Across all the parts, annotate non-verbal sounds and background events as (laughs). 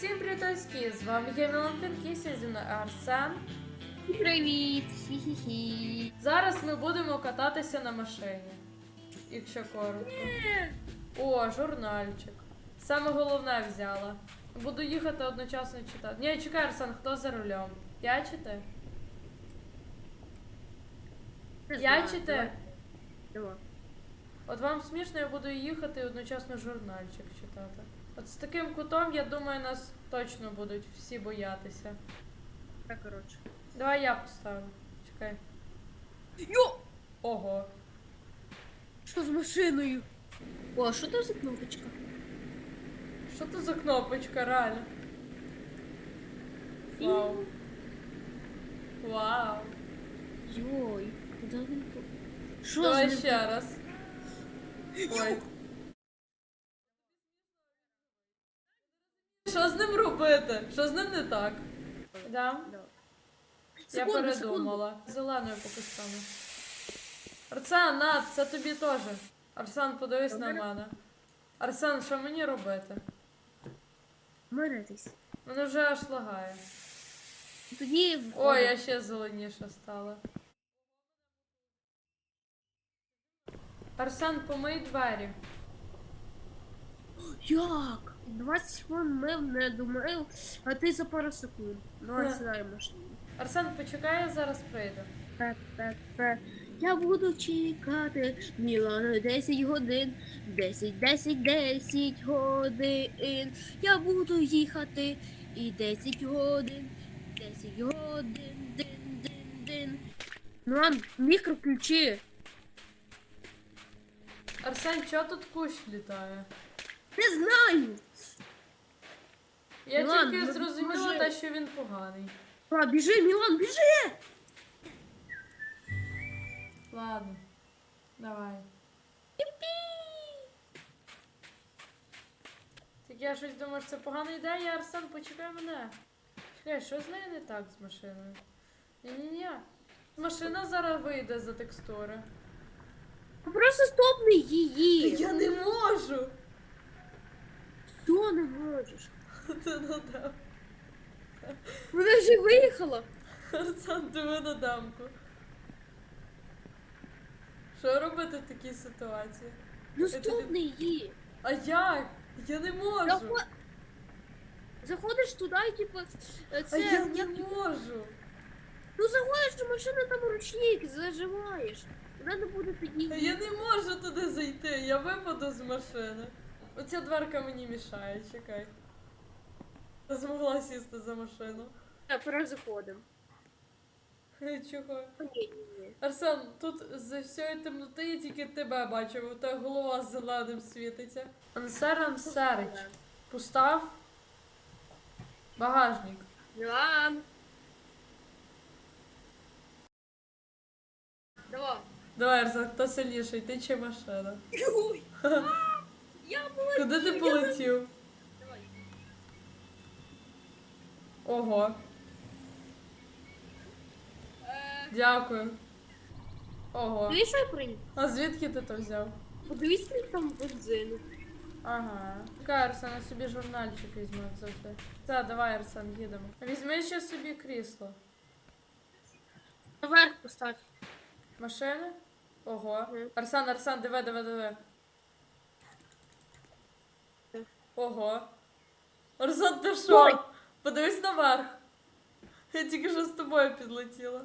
Всім привітоськи! З вами я Мілан Пінкісі, зі мною Арсен. Привіт! Хі-хі-хі. Зараз ми будемо кататися на машині. Якщо коротко. О, журнальчик. Саме головне взяла. Буду їхати одночасно читати. Ні, чекай, Арсен, хто за рулем? Я чи ти? Я чи ти? давай. От вам смішно, я буду їхати і одночасно журнальчик читати. От з таким кутом, я думаю, нас точно будуть всі боятися. Так, коротше. Давай я поставлю. Чекай. Йо! Ого. Що з машиною? О, а що там за кнопочка? Що це за кнопочка, реально? Вау. Вау. Йой, куди він по... Що Давай ще раз. Ой. Що з ним робити? Що з ним не так? Да? Я Секунду, передумала. Зеленою поки стану. Арсен, на, це тобі теж. Арсен, подивись на Добре. мене. Арсен, що мені робити? Миритись. Мене вже аж лагає. Тоді в... Ой, я ще зеленіша стала. Арсен, помий двері. Як? 20 хвилин мив, не домив, а ти за пару секунд. Ну, а сідай в машину. Арсен, почекай, я зараз прийду. Пе-пе-пе. Я буду чекати Мілана 10 годин, 10, 10, 10 годин. Я буду їхати і 10 годин, 10 годин, дин, дин, дин. Мілан, мікро включи. Арсен, чого тут кущ літає? Не знаю. Я Ну тільки ну, зрозуміла може- те, що він поганий. А, біжи, Мілан, біжи. Ладно. Давай. Так я щось думаю, що це погана ідея, Арсен, почекай мене. Чекай, що з нею не так з машиною? Ні-ні-ні. Машина зараз вийде за текстури. Просто стопни її. Я не можу! Що не можеш? Ти надав. Вона вже виїхала. Арсен, диви на дамку. Що робити в такій ситуації? Ну ти- стопни її. А як? Я не можу. Заход... Заходиш туди і типу, е, А це я не як... можу. Ну заходиш до машини, там ручник, зажимаєш. Не буде тоді. Я не можу туди зайти, я випаду з машини. Оця дверка мені мішає, чекай. Я змогла сісти за машину. Так, пора заходимо. Чого? Ні, ні, ні. Арсен, тут з всієї темноти я тільки тебе бачив, у тебе голова зеленим світиться. Ансер Ансерич. Постав багажник. Мілан. Давай. Давай, Арсен, хто сильніший, ти чи машина? Ой. (laughs) Я була. Куди ти полетів? Давай. Ого, Е, дякую. Ого. Дивись, що я прийняв? А звідки ти то взяв? Подивись, скільки там бензину. Ага. Чекай, Арсен, я собі журнальчик візьму як завжди. Так, давай, Арсен, їдемо. Візьми ще собі крісло. Наверх постав. Машини? Ого. Мгм. Арсен, Арсен, диви, диви, диви. Ого. Арсен, ти Ой. що? Подивись наверх. Я тільки що з тобою підлетіла.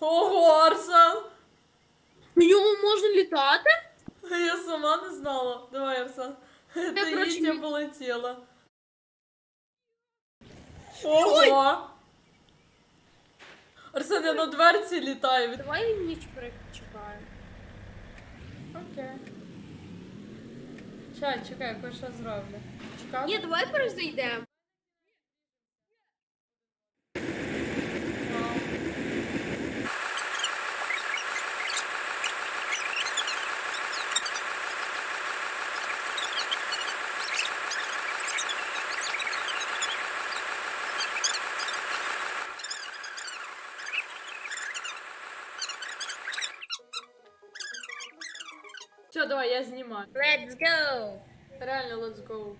Ого, Арсен! На ньому можна літати? Я сама не знала. Давай, Арсен. Ти коротше, їдь, я ні- полетіла. Ого! Арсен, я на дверці літаю. Давай ніч перечекаємо. Окей. Чекай, чекай, я що зроблю. Чекав? Ні, давай перезайдемо. Все, давай, я знімаю. Let's go! Реально, let's go.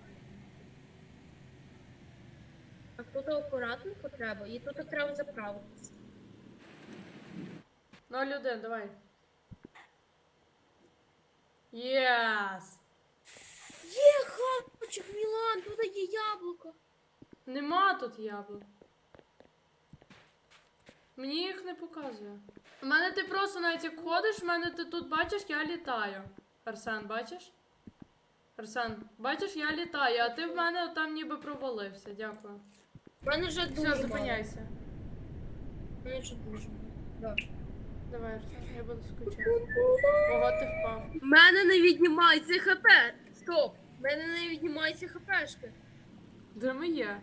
А Тут акуратненько треба, і тут треба заправитися. 0-1, давай. Єс! Є хапчик, Мілан, тут є яблуко. Нема тут яблук. Мені їх не показує. У мене ти просто навіть як ходиш, в мене ти тут бачиш, я літаю. Арсен, бачиш? Арсен, бачиш, я літаю, а ти в мене там ніби провалився. Дякую. У мене вже дуже Все, зупиняйся. У мене вже дуже. Давай, Арсен, я буду скучати. Ого, ти впав. У мене не віднімається хп. Стоп. У мене не віднімається хпшки. Де ми є?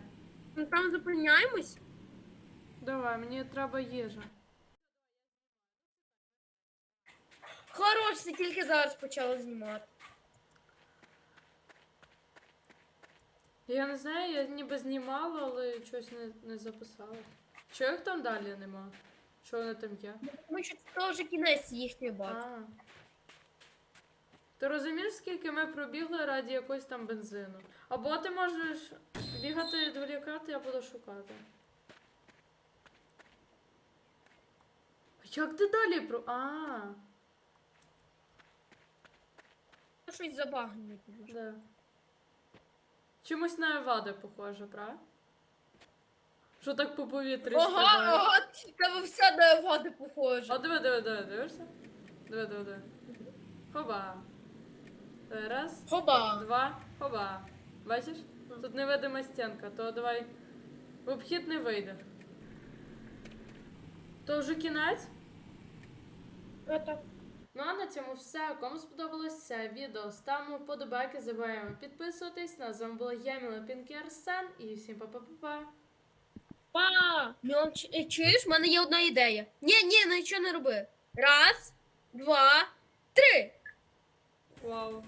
Ну там зупиняємось. Давай, мені треба їжа. Хорош, це тільки зараз почала знімати. Я не знаю, я ніби знімала, але щось не, не записала. Чого їх там далі нема? Що вони там є? Тому що це вже кінець їхньої бази. А. Ти розумієш, скільки ми пробігли раді якогось там бензину? Або ти можеш бігати відволікати, я буду шукати. Як ти далі про. А, Щось забагнено. дуже. де. Чимось на Евади похоже, правда? Що так по повітрі Ага, ага, тебе все до води похоже. А диви, диви, диви, дивишся? Диви, диви, диви. Хоба. Раз, Хоба. два, хоба. Бачиш? Тут невидима стінка, то давай. В обхід не вийде. То вже кінець? Отак. Ну а на цьому все. Кому сподобалось це відео, ставимо вподобайки, забуваємо підписуватись. На з вами була я, Міла Пінкі Арсен, і всім па-па-па-па. Па! Мілан, ч- е, чуєш, в мене є одна ідея. Ні, ні, нічого не роби. Раз, два, три. Вау.